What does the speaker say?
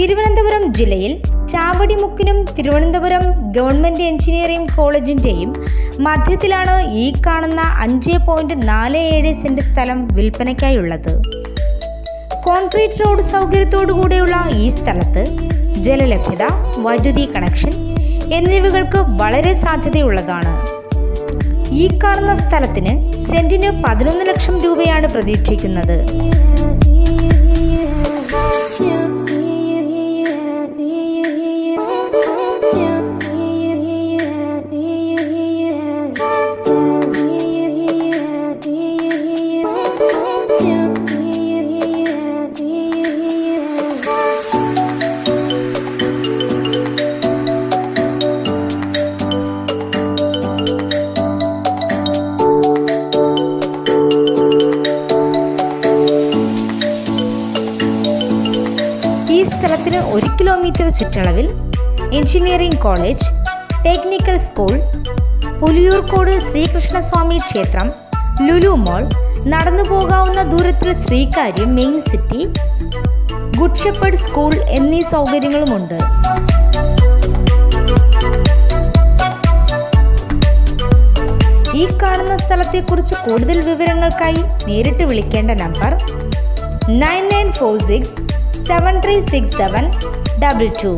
തിരുവനന്തപുരം ജില്ലയിൽ ചാവടിമുക്കിനും Thiruvananthapuram government engineering കോളേജിന്റെയും മധ്യത്തിലാണ് ഈ കാണുന്ന അഞ്ച് പോയിന്റ് നാല് ഏഴ് സെന്റ് സ്ഥലം വിൽപ്പനയ്ക്കായുള്ളത്. കോൺക്രീറ്റ് റോഡ് സൗകര്യത്തോടു കൂടിയുള്ള ഈ സ്ഥലത്ത് ജലലഭ്യത വൈദ്യുതി കണക്ഷൻ എന്നിവകൾക്ക് വളരെ സാധ്യതയുള്ളതാണ്. ഈ കാണുന്ന സ്ഥലത്തിന് സെന്റിന് പതിനൊന്ന് ലക്ഷം രൂപയാണ് പ്രതീക്ഷിക്കുന്നത്. സ്ഥലത്തിന് ഒരു കിലോമീറ്റർ ചുറ്റളവിൽ engineering college technical school Puliyoorkode Sreekrishnaswamy ക്ഷേത്രം ലുലു മോൾ നടന്നു പോകാവുന്ന ദൂരത്തിൽ Sreekaryam main city good shepherd school എന്നീ സൗകര്യങ്ങളുമുണ്ട്. ഈ കാണുന്ന സ്ഥലത്തെക്കുറിച്ച് കൂടുതൽ വിവരങ്ങൾക്കായി നേരിട്ട് വിളിക്കേണ്ട number nine nine four six seven three six seven double two